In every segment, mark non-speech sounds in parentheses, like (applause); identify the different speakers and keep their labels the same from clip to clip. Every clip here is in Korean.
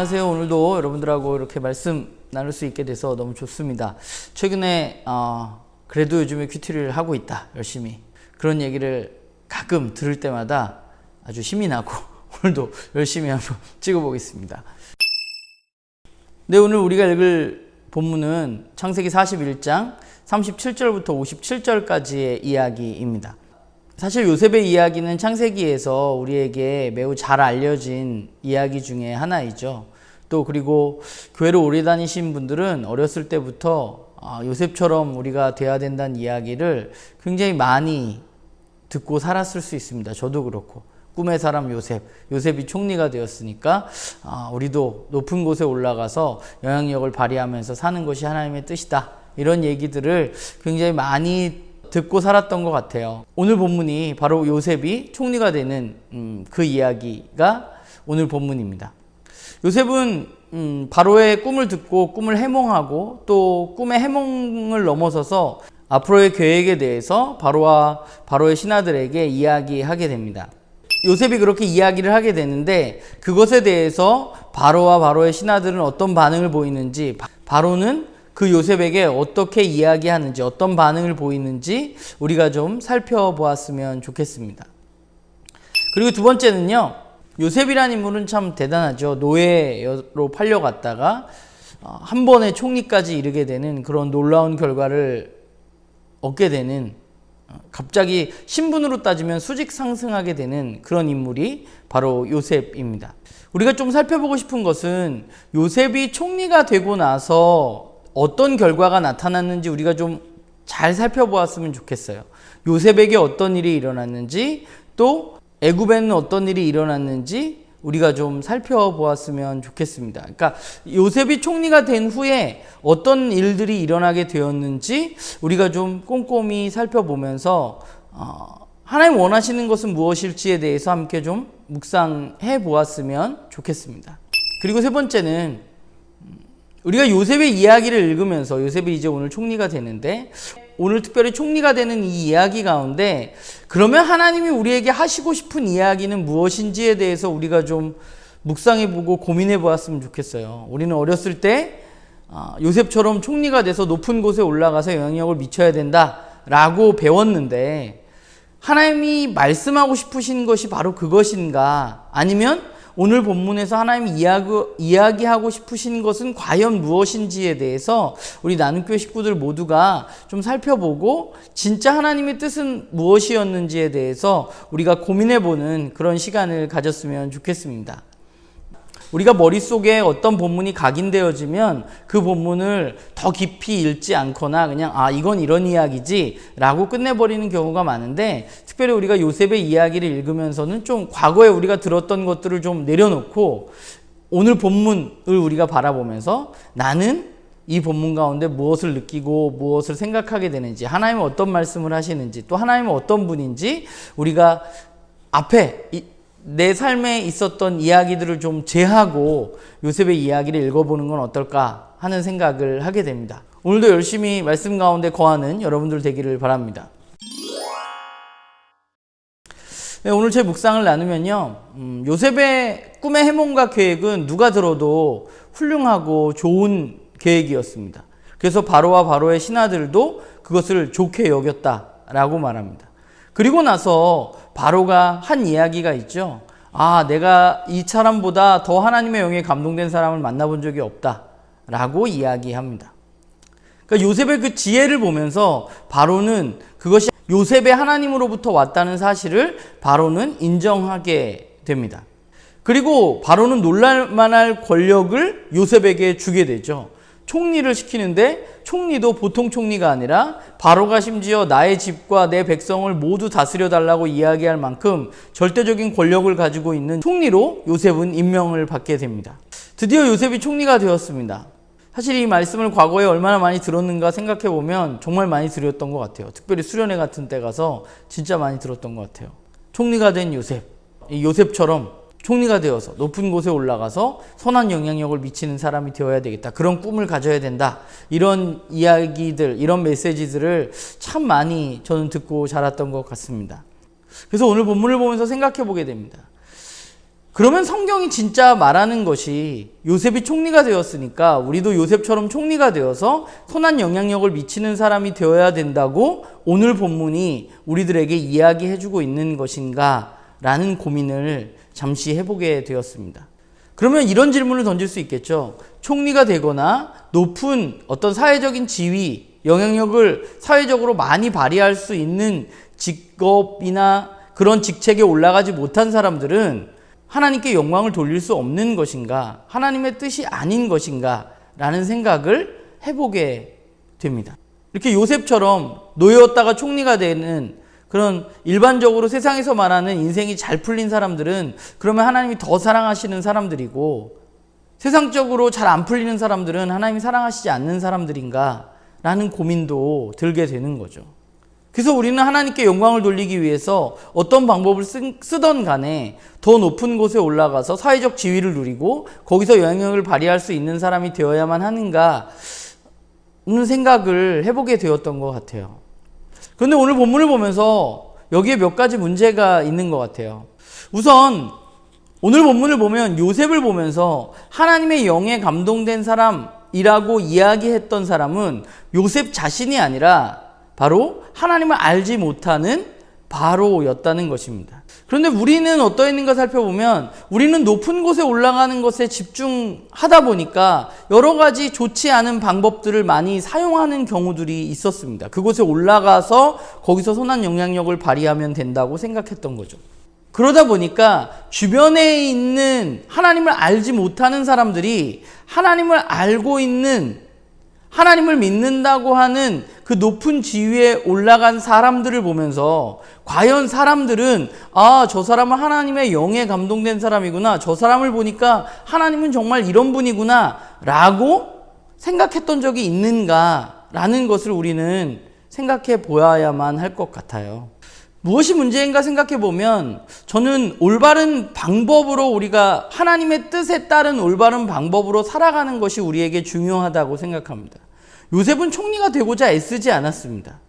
Speaker 1: 안녕하세요. 오늘도 여러분들하고 이렇게 말씀 나눌 수 있게 돼서 너무 좋습니다. 최근에 어, 그래도 요즘에 큐티를 하고 있다. 열심히. 그런 얘기를 가끔 들을 때마다 아주 힘이 나고 (laughs) 오늘도 열심히 한번 (laughs) 찍어보겠습니다. 네, 오늘 우리가 읽을 본문은 창세기 41장 37절부터 57절까지의 이야기입니다. 사실 요셉의 이야기는 창세기에서 우리에게 매우 잘 알려진 이야기 중에 하나이죠. 또 그리고 교회를 오래 다니신 분들은 어렸을 때부터 아, 요셉처럼 우리가 돼야 된다는 이야기를 굉장히 많이 듣고 살았을 수 있습니다. 저도 그렇고. 꿈의 사람 요셉, 요셉이 총리가 되었으니까 아, 우리도 높은 곳에 올라가서 영향력을 발휘하면서 사는 것이 하나님의 뜻이다. 이런 얘기들을 굉장히 많이 듣고 살았던 것 같아요. 오늘 본문이 바로 요셉이 총리가 되는 음, 그 이야기가 오늘 본문입니다. 요셉은 음, 바로의 꿈을 듣고 꿈을 해몽하고 또 꿈의 해몽을 넘어서서 앞으로의 계획에 대해서 바로와 바로의 신하들에게 이야기하게 됩니다. 요셉이 그렇게 이야기를 하게 되는데 그것에 대해서 바로와 바로의 신하들은 어떤 반응을 보이는지 바로는 그 요셉에게 어떻게 이야기하는지 어떤 반응을 보이는지 우리가 좀 살펴보았으면 좋겠습니다. 그리고 두 번째는요. 요셉이라는 인물은 참 대단하죠. 노예로 팔려갔다가 어, 한 번에 총리까지 이르게 되는 그런 놀라운 결과를 얻게 되는 어, 갑자기 신분으로 따지면 수직 상승하게 되는 그런 인물이 바로 요셉입니다. 우리가 좀 살펴보고 싶은 것은 요셉이 총리가 되고 나서 어떤 결과가 나타났는지 우리가 좀 잘 살펴보았으면 좋겠어요. 요셉에게 어떤 일이 일어났는지 또 애굽에는 어떤 일이 일어났는지 우리가 좀 살펴보았으면 좋겠습니다. 그러니까 요셉이 총리가 된 후에 어떤 일들이 일어나게 되었는지 우리가 좀 꼼꼼히 살펴보면서 어, 하나님 원하시는 것은 무엇일지에 대해서 함께 좀 묵상해 보았으면 좋겠습니다. 그리고 세 번째는 우리가 요셉의 이야기를 읽으면서 요셉이 이제 오늘 총리가 되는데 오늘 특별히 총리가 되는 이 이야기 가운데 그러면 하나님이 우리에게 하시고 싶은 이야기는 무엇인지에 대해서 우리가 좀 묵상해 보고 고민해 보았으면 좋겠어요. 우리는 어렸을 때 아, 요셉처럼 총리가 돼서 높은 곳에 올라가서 영향력을 미쳐야 된다라고 배웠는데 하나님이 말씀하고 싶으신 것이 바로 그것인가 아니면 오늘 본문에서 하나님이 이야기, 이야기 하고 싶으신 것은 과연 무엇인지에 대해서 우리 나눔교회 식구들 모두가 좀 살펴보고 진짜 하나님의 뜻은 무엇이었는지에 대해서 우리가 고민해보는 그런 시간을 가졌으면 좋겠습니다. 우리가 머릿속에 어떤 본문이 각인되어지면 그 본문을 더 깊이 읽지 않거나 그냥 아 이건 이런 이야기지 라고 끝내버리는 경우가 많은데 특별히 우리가 요셉의 이야기를 읽으면서는 좀 과거에 우리가 들었던 것들을 좀 내려놓고 오늘 본문을 우리가 바라보면서 나는 이 본문 가운데 무엇을 느끼고 무엇을 생각하게 되는지 하나님은 어떤 말씀을 하시는지 또 하나님은 어떤 분인지 우리가 앞에 내 삶에 있었던 이야기들을 좀 제하고 요셉의 이야기를 읽어보는 건 어떨까 하는 생각을 하게 됩니다. 오늘도 열심히 말씀 가운데 거하는 여러분들 되기를 바랍니다. 네, 오늘 제 묵상을 나누면요. 음, 요셉의 꿈의 해몽과 계획은 누가 들어도 훌륭하고 좋은 계획이었습니다. 그래서 바로와 바로의 신하들도 그것을 좋게 여겼다라고 말합니다. 그리고 나서 바로가 한 이야기가 있죠. 아, 내가 이 사람보다 더 하나님의 영에 감동된 사람을 만나본 적이 없다. 라고 이야기합니다. 그러니까 요셉의 그 지혜를 보면서 바로는 그것이 요셉의 하나님으로부터 왔다는 사실을 바로는 인정하게 됩니다. 그리고 바로는 놀랄만할 권력을 요셉에게 주게 되죠. 총리를 시키는데 총리도 보통 총리가 아니라 바로가 심지어 나의 집과 내 백성을 모두 다스려 달라고 이야기할 만큼 절대적인 권력을 가지고 있는 총리로 요셉은 임명을 받게 됩니다. 드디어 요셉이 총리가 되었습니다. 사실 이 말씀을 과거에 얼마나 많이 들었는가 생각해 보면 정말 많이 들었던 것 같아요. 특별히 수련회 같은 때 가서 진짜 많이 들었던 것 같아요. 총리가 된 요셉. 이 요셉처럼 총리가 되어서 높은 곳에 올라가서 선한 영향력을 미치는 사람이 되어야 되겠다. 그런 꿈을 가져야 된다. 이런 이야기들, 이런 메시지들을 참 많이 저는 듣고 자랐던 것 같습니다. 그래서 오늘 본문을 보면서 생각해 보게 됩니다. 그러면 성경이 진짜 말하는 것이 요셉이 총리가 되었으니까 우리도 요셉처럼 총리가 되어서 선한 영향력을 미치는 사람이 되어야 된다고 오늘 본문이 우리들에게 이야기해 주고 있는 것인가 라는 고민을 잠시 해보게 되었습니다. 그러면 이런 질문을 던질 수 있겠죠. 총리가 되거나 높은 어떤 사회적인 지위, 영향력을 사회적으로 많이 발휘할 수 있는 직업이나 그런 직책에 올라가지 못한 사람들은 하나님께 영광을 돌릴 수 없는 것인가? 하나님의 뜻이 아닌 것인가? 라는 생각을 해보게 됩니다. 이렇게 요셉처럼 노예였다가 총리가 되는 그런 일반적으로 세상에서 말하는 인생이 잘 풀린 사람들은 그러면 하나님이 더 사랑하시는 사람들이고 세상적으로 잘 안 풀리는 사람들은 하나님이 사랑하시지 않는 사람들인가? 라는 고민도 들게 되는 거죠. 그래서 우리는 하나님께 영광을 돌리기 위해서 어떤 방법을 쓰, 던 간에 더 높은 곳에 올라가서 사회적 지위를 누리고 거기서 영향력을 발휘할 수 있는 사람이 되어야만 하는가 는 생각을 해보게 되었던 것 같아요. 그런데 오늘 본문을 보면서 여기에 몇 가지 문제가 있는 것 같아요. 우선 오늘 본문을 보면 요셉을 보면서 하나님의 영에 감동된 사람이라고 이야기했던 사람은 요셉 자신이 아니라 바로 하나님을 알지 못하는 바로였다는 것입니다. 그런데 우리는 어떠했는가 살펴보면 우리는 높은 곳에 올라가는 것에 집중하다 보니까 여러 가지 좋지 않은 방법들을 많이 사용하는 경우들이 있었습니다. 그곳에 올라가서 거기서 선한 영향력을 발휘하면 된다고 생각했던 거죠. 그러다 보니까 주변에 있는 하나님을 알지 못하는 사람들이 하나님을 알고 있는 하나님을 믿는다고 하는 그 높은 지위에 올라간 사람들을 보면서 과연 사람들은 아, 저 사람은 하나님의 영에 감동된 사람이구나. 저 사람을 보니까 하나님은 정말 이런 분이구나. 라고 생각했던 적이 있는가? 라는 것을 우리는 생각해 보아야만 할 것 같아요. 무엇이 문제인가 생각해 보면 저는 올바른 방법으로 우리가 하나님의 뜻에 따른 올바른 방법으로 살아가는 것이 우리에게 중요하다고 생각합니다. 요셉은 총리가 되고자 애쓰지 않았습니다.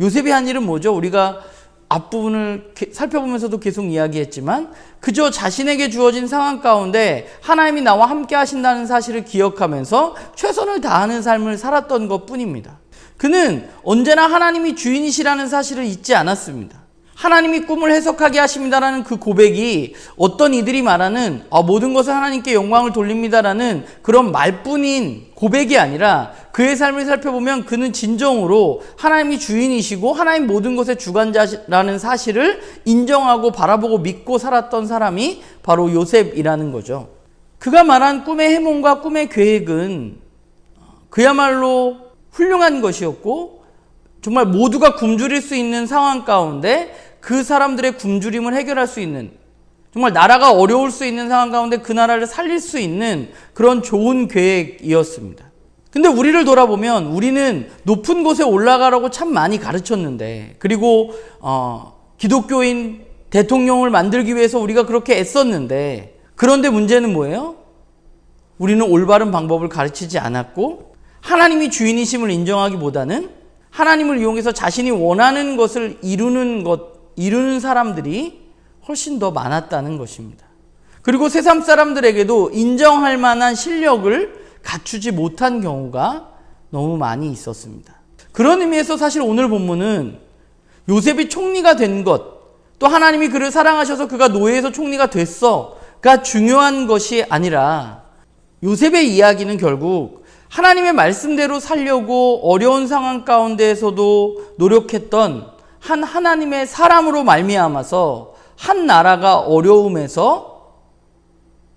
Speaker 1: 요셉이 한 일은 뭐죠? 우리가 앞부분을 살펴보면서도 계속 이야기했지만 그저 자신에게 주어진 상황 가운데 하나님이 나와 함께 하신다는 사실을 기억하면서 최선을 다하는 삶을 살았던 것 뿐입니다. 그는 언제나 하나님이 주인이시라는 사실을 잊지 않았습니다. 하나님이 꿈을 해석하게 하십니다라는 그 고백이 어떤 이들이 말하는 아, 모든 것을 하나님께 영광을 돌립니다라는 그런 말뿐인 고백이 아니라 그의 삶을 살펴보면 그는 진정으로 하나님이 주인이시고 하나님 모든 것의 주관자라는 사실을 인정하고 바라보고 믿고 살았던 사람이 바로 요셉이라는 거죠. 그가 말한 꿈의 해몽과 꿈의 계획은 그야말로 훌륭한 것이었고 정말 모두가 굶주릴 수 있는 상황 가운데 그 사람들의 굶주림을 해결할 수 있는 정말 나라가 어려울 수 있는 상황 가운데 그 나라를 살릴 수 있는 그런 좋은 계획이었습니다. 근데 우리를 돌아보면 우리는 높은 곳에 올라가라고 참 많이 가르쳤는데 그리고 어, 기독교인 대통령을 만들기 위해서 우리가 그렇게 애썼는데 그런데 문제는 뭐예요? 우리는 올바른 방법을 가르치지 않았고 하나님이 주인이심을 인정하기보다는 하나님을 이용해서 자신이 원하는 것을 이루는 것 이루는 사람들이 훨씬 더 많았다는 것입니다. 그리고 세상 사람들에게도 인정할 만한 실력을 갖추지 못한 경우가 너무 많이 있었습니다. 그런 의미에서 사실 오늘 본문은 요셉이 총리가 된 것, 또 하나님이 그를 사랑하셔서 그가 노예에서 총리가 됐어가 중요한 것이 아니라 요셉의 이야기는 결국 하나님의 말씀대로 살려고 어려운 상황 가운데에서도 노력했던 한 하나님의 사람으로 말미암아서 한 나라가 어려움에서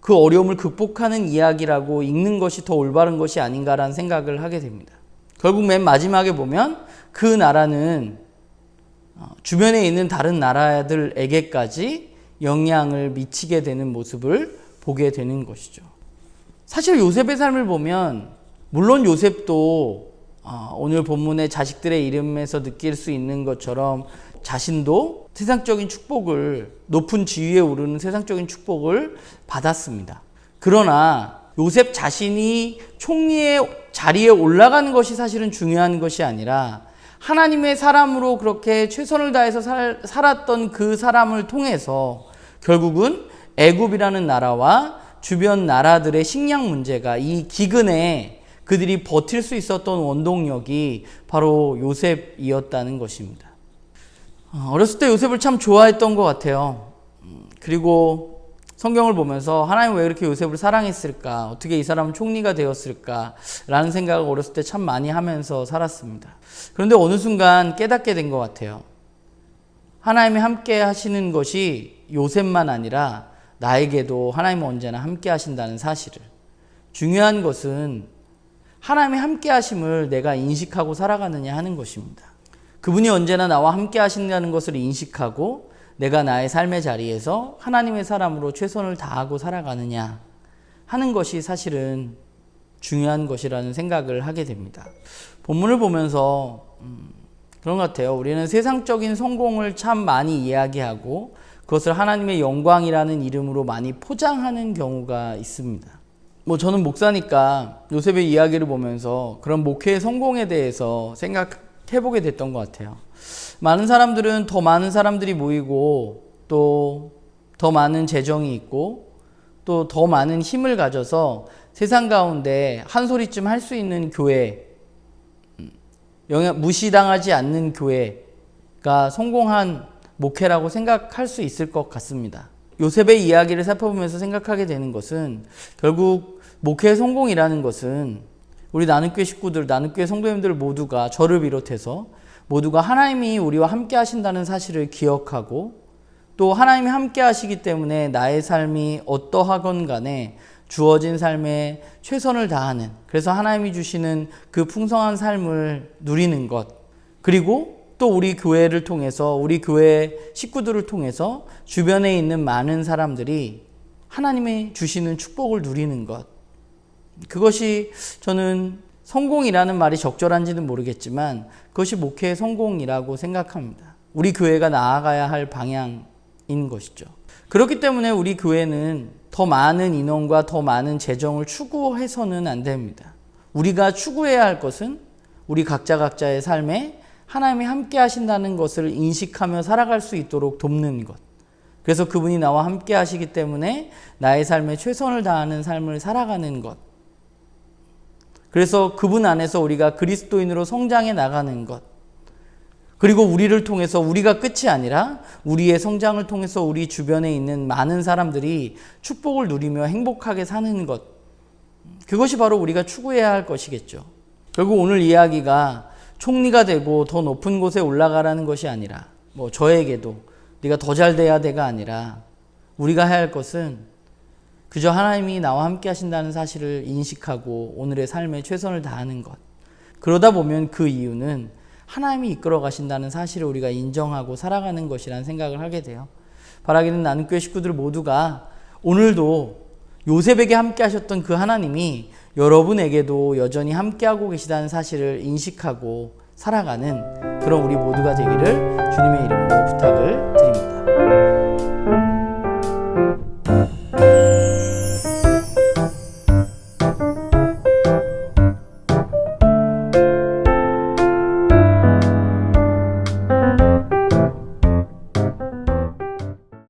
Speaker 1: 그 어려움을 극복하는 이야기라고 읽는 것이 더 올바른 것이 아닌가라는 생각을 하게 됩니다. 결국 맨 마지막에 보면 그 나라는 어, 주변에 있는 다른 나라들에게까지 영향을 미치게 되는 모습을 보게 되는 것이죠. 사실 요셉의 삶을 보면 물론 요셉도 어, 오늘 본문의 자식들의 이름에서 느낄 수 있는 것처럼 자신도 세상적인 축복을 높은 지위에 오르는 세상적인 축복을 받았습니다. 그러나 요셉 자신이 총리의 자리에 올라가는 것이 사실은 중요한 것이 아니라 하나님의 사람으로 그렇게 최선을 다해서 살, 살았던 그 사람을 통해서 결국은 애굽이라는 나라와 주변 나라들의 식량 문제가 이 기근에 그들이 버틸 수 있었던 원동력이 바로 요셉이었다는 것입니다. 어, 어렸을 때 요셉을 참 좋아했던 것 같아요. 음, 그리고 성경을 보면서 하나님 왜 이렇게 요셉을 사랑했을까? 어떻게 이 사람은 총리가 되었을까? 라는 생각을 어렸을 때 참 많이 하면서 살았습니다. 그런데 어느 순간 깨닫게 된 것 같아요. 하나님이 함께 하시는 것이 요셉만 아니라 나에게도 하나님은 언제나 함께 하신다는 사실을. 중요한 것은 하나님이 함께 하심을 내가 인식하고 살아가느냐 하는 것입니다. 그분이 언제나 나와 함께 하신다는 것을 인식하고 내가 나의 삶의 자리에서 하나님의 사람으로 최선을 다하고 살아가느냐 하는 것이 사실은 중요한 것이라는 생각을 하게 됩니다. 본문을 보면서 음, 그런 것 같아요. 우리는 세상적인 성공을 참 많이 이야기하고 그것을 하나님의 영광이라는 이름으로 많이 포장하는 경우가 있습니다. 뭐 저는 목사니까 요셉의 이야기를 보면서 그런 목회의 성공에 대해서 생각해 보게 됐던 것 같아요. 많은 사람들은 더 많은 사람들이 모이고 또 더 많은 재정이 있고 또 더 많은 힘을 가져서 세상 가운데 한 소리쯤 할 수 있는 교회, 음, 영향, 무시당하지 않는 교회가 성공한 목회라고 생각할 수 있을 것 같습니다. 요셉의 이야기를 살펴보면서 생각하게 되는 것은 결국 목회의 성공이라는 것은 우리 나눔교회 식구들, 나눔교회 성도님들 모두가 저를 비롯해서 모두가 하나님이 우리와 함께 하신다는 사실을 기억하고 또 하나님이 함께 하시기 때문에 나의 삶이 어떠하건 간에 주어진 삶에 최선을 다하는 그래서 하나님이 주시는 그 풍성한 삶을 누리는 것 그리고 또 우리 교회를 통해서 우리 교회 식구들을 통해서 주변에 있는 많은 사람들이 하나님의 주시는 축복을 누리는 것 그것이 저는 성공이라는 말이 적절한지는 모르겠지만 그것이 목회의 성공이라고 생각합니다. 우리 교회가 나아가야 할 방향인 것이죠. 그렇기 때문에 우리 교회는 더 많은 인원과 더 많은 재정을 추구해서는 안 됩니다. 우리가 추구해야 할 것은 우리 각자 각자의 삶에 하나님이 함께 하신다는 것을 인식하며 살아갈 수 있도록 돕는 것. 그래서 그분이 나와 함께 하시기 때문에 나의 삶에 최선을 다하는 삶을 살아가는 것. 그래서 그분 안에서 우리가 그리스도인으로 성장해 나가는 것. 그리고 우리를 통해서 우리가 끝이 아니라 우리의 성장을 통해서 우리 주변에 있는 많은 사람들이 축복을 누리며 행복하게 사는 것. 그것이 바로 우리가 추구해야 할 것이겠죠. 결국 오늘 이야기가 총리가 되고 더 높은 곳에 올라가라는 것이 아니라 뭐 저에게도 네가 더 잘 돼야 돼가 아니라 우리가 해야 할 것은 그저 하나님이 나와 함께 하신다는 사실을 인식하고 오늘의 삶에 최선을 다하는 것. 그러다 보면 그 이유는 하나님이 이끌어 가신다는 사실을 우리가 인정하고 살아가는 것이라는 생각을 하게 돼요. 바라기는 나는 교회 식구들 모두가 오늘도 요셉에게 함께 하셨던 그 하나님이 여러분에게도 여전히 함께하고 계시다는 사실을 인식하고 살아가는 그런 우리 모두가 되기를 주님의 이름으로 부탁을 드립니다.